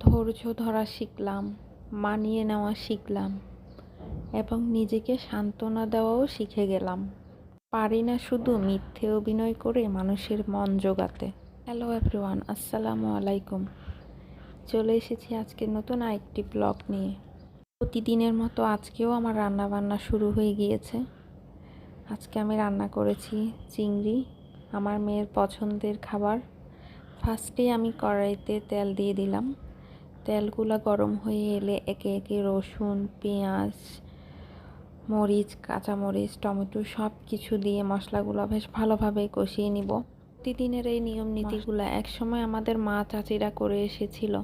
ধৈর্য ধরা শিখলাম, মানিয়ে নেওয়া শিখলাম এবং নিজেকে সান্ত্বনা দেওয়াও শিখে গেলাম। পারি না শুধু মিথ্যে অভিনয় করে মানুষের মন জোগাতে। হ্যালো এভরিওয়ান, আসসালামু আলাইকুম। চলে এসেছি আজকে নতুন আরেকটি ব্লগ নিয়ে। প্রতিদিনের মতো আজকেও আমার রান্না বান্না শুরু হয়ে গিয়েছে। আজকে আমি রান্না করেছি চিংড়ি, আমার মেয়ের পছন্দের খাবার। ফার্স্টে আমি কড়াইতে তেল দিয়ে দিলাম। তেলগুলো গরম হয়ে এলে একে একে রসুন পেঁয়াজ মরিচ কাঁচামরিচ টমেটো সব কিছু দিয়ে মশলাগুলো বেশ ভালোভাবে কষিয়ে নিব। প্রতিদিনের এই নিয়ম নীতিগুলো একসময় আমাদের মা চাচিরা করে এসেছিল।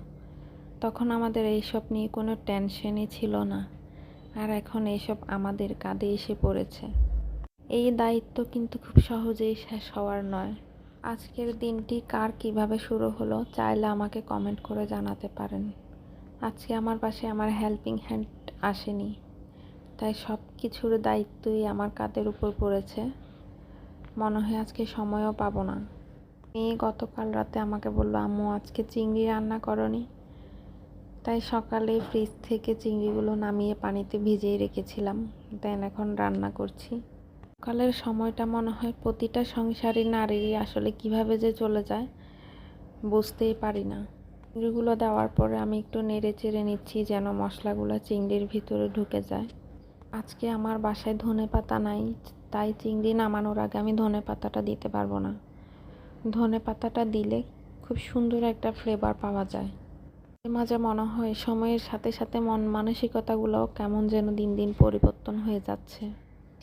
তখন আমাদের এইসব নিয়ে কোনো টেনশনই ছিল না। আর এখন এইসব আমাদের কাঁধে এসে পড়েছে। এই দায়িত্ব কিন্তু খুব সহজেই শেষ হওয়ার নয়। আজকের দিনটি কার কীভাবে শুরু হলো চাইলে আমাকে কমেন্ট করে জানাতে পারেন। আজকে আমার পাশে আমার হেল্পিং হ্যান্ড আসেনি, তাই সব কিছুর দায়িত্বই আমার কাঁধের উপর পড়েছে। মনে হয় আজকে সময়ও পাবো না। মেয়ে গতকাল রাতে আমাকে বলল, আম্মু, আজকে চিংড়ি রান্না করনি? তাই সকালে ফ্রিজ থেকে চিংড়িগুলো নামিয়ে পানিতে ভিজিয়ে রেখেছিলাম। দেন এখন রান্না করছি। সকালের সময়টা মনে হয় প্রতিটা সংসারী নারীরই আসলে কীভাবে যে চলে যায় বুঝতেই পারি না। চিংড়িগুলো দেওয়ার পরে আমি একটু নেড়ে চেড়ে নিচ্ছি যেন মশলাগুলো চিংড়ির ভিতরে ঢুকে যায়। আজকে আমার বাসায় ধনে পাতা নাই, তাই চিংড়ি নামানোর আগে আমি ধনে পাতাটা দিতে পারব না। ধনে পাতাটা দিলে খুব সুন্দর একটা ফ্লেভার পাওয়া যায়। মাঝে মনে হয় সময়ের সাথে সাথে মন মানসিকতাগুলোও কেমন যেন দিন দিন পরিবর্তন হয়ে যাচ্ছে।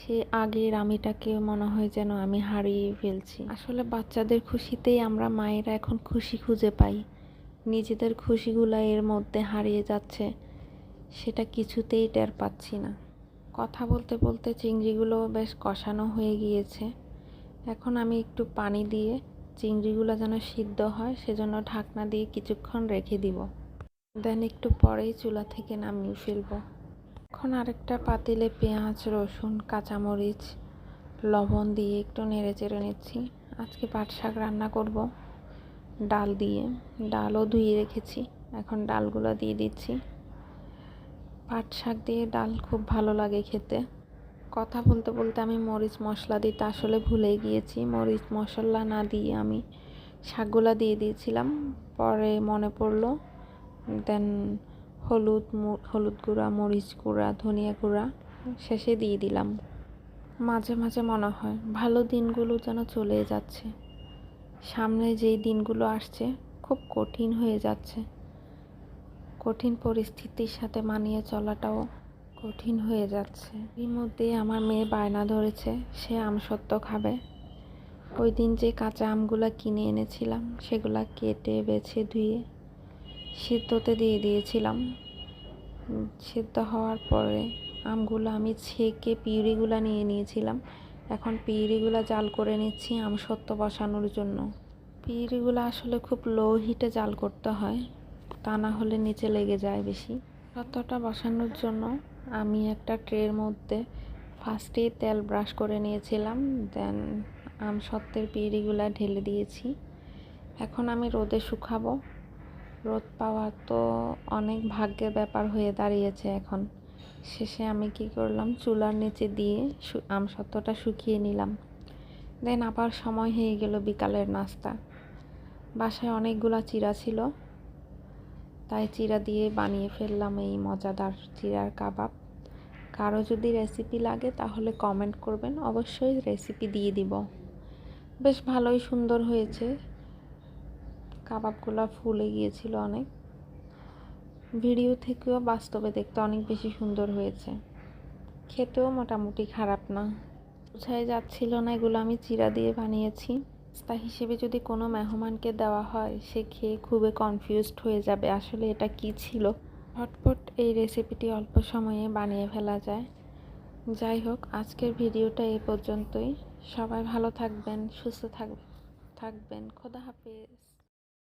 সে আগের আমিটাকে মনে হয় যেন আমি হারিয়ে ফেলছি। আসলে বাচ্চাদের খুশিতেই আমরা মায়েরা এখন খুশি খুঁজে পাই। নিজেদের খুশিগুলো এর মধ্যে হারিয়ে যাচ্ছে, সেটা কিছুতেই টের পাচ্ছি না। কথা বলতে বলতে চিংড়িগুলো বেশ কষানো হয়ে গিয়েছে। এখন আমি একটু পানি দিয়ে চিংড়িগুলো যেন সিদ্ধ হয়, সেজন্য ঢাকনা দিয়ে কিছুক্ষণ রেখে দিব। দেন একটু পরেই চুলা থেকে নামিয়ে ফেলব। এখন আরেকটা পাতিলে পেঁয়াজ, রসুন, কাঁচামরিচ, লবণ দিয়ে একটু নেড়ে চেড়ে নিচ্ছি। আজকে পাট শাক রান্না করব ডাল দিয়ে। ডালও ধুয়ে রেখেছি। এখন ডালগুলো দিয়ে দিচ্ছি। পাট শাক দিয়ে ডাল খুব ভালো লাগে খেতে। কথা বলতে বলতে আমি মরিচ মশলা দিতে আসলে ভুলে গিয়েছি। মরিচ মশলা না দিয়ে আমি শাকগুলা দিয়ে দিয়েছিলাম। পরে মনে পড়ল, দেন হলুদ হলুদ গুঁড়া, মরিচ গুঁড়া, ধনিয়া গুঁড়া শেষে দিয়ে দিলাম। মাঝে মাঝে মনে হয় ভালো দিনগুলো যেন চলে যাচ্ছে। সামনে যেই দিনগুলো আসছে খুব কঠিন হয়ে যাচ্ছে। কঠিন পরিস্থিতির সাথে মানিয়ে চলাটাও কঠিন হয়ে যাচ্ছে। এর মধ্যে আমার মেয়ে বায়না ধরেছে, সে আমসত্ত্ব খাবে। ওই দিন যে কাঁচা আমগুলো কিনে এনেছিলাম, সেগুলো কেটে বেছে ধুয়ে সিদ্ধতে দিয়ে দিয়েছিলাম। সিদ্ধ হওয়ার পরে আমগুলো আমি ছেঁকে পিউরিগুলো নিয়ে নিয়েছিলাম। এখন পিউরিগুলো জাল করে নিচ্ছি আম সত্য বসানোর জন্য। পিউরিগুলো আসলে খুব লো হিটে জাল করতে হয়, তা না হলে নিচে লেগে যায় বেশি। সত্যটা বসানোর জন্য আমি একটা ট্রের মধ্যে ফার্স্টেই তেল ব্রাশ করে নিয়েছিলাম দেন আম সত্যের পিউরিগুলো ঢেলে দিয়েছি। এখন আমি রোদে শুকাবো। রোদ পাওয়া তো অনেক ভাগ্যের ব্যাপার হয়ে দাঁড়িয়েছে এখন। শেষে আমি কি করলাম? চুলার নিচে দিয়ে আমসত্ত্বটা শুকিয়ে নিলাম। দেন আবার সময় হয়ে গেল বিকালের নাস্তা। বাসায় অনেকগুলা চিরা ছিল। তাই চিরা দিয়ে বানিয়ে ফেললাম এই মজাদার চিরার কাবাব। কারও যদি রেসিপি লাগে তাহলে কমেন্ট করবেন। অবশ্যই রেসিপি দিয়ে দিব। বেশ ভালোই সুন্দর হয়েছে। কাবাবগুলো ফুলে গিয়েছিল অনেক। ভিডিও থেকেও বাস্তবে দেখতে অনেক বেশি সুন্দর হয়েছে। খেতেও মোটামুটি খারাপ না। বোঝাই যাচ্ছিল না এগুলো আমি চিরা দিয়ে বানিয়েছি। তা হিসেবে যদি কোনো মেহমানকে দেওয়া হয়, সে খেয়ে খুবই কনফিউজড হয়ে যাবে আসলে এটা কি ছিল। হটপট এই রেসিপিটি অল্প সময়ে বানিয়ে ফেলা যায়। যাই হোক, আজকের ভিডিওটা এই পর্যন্তই। সবাই ভালো থাকবেন, সুস্থ থাকবেন থাকবেন। খোদা হাফেজ।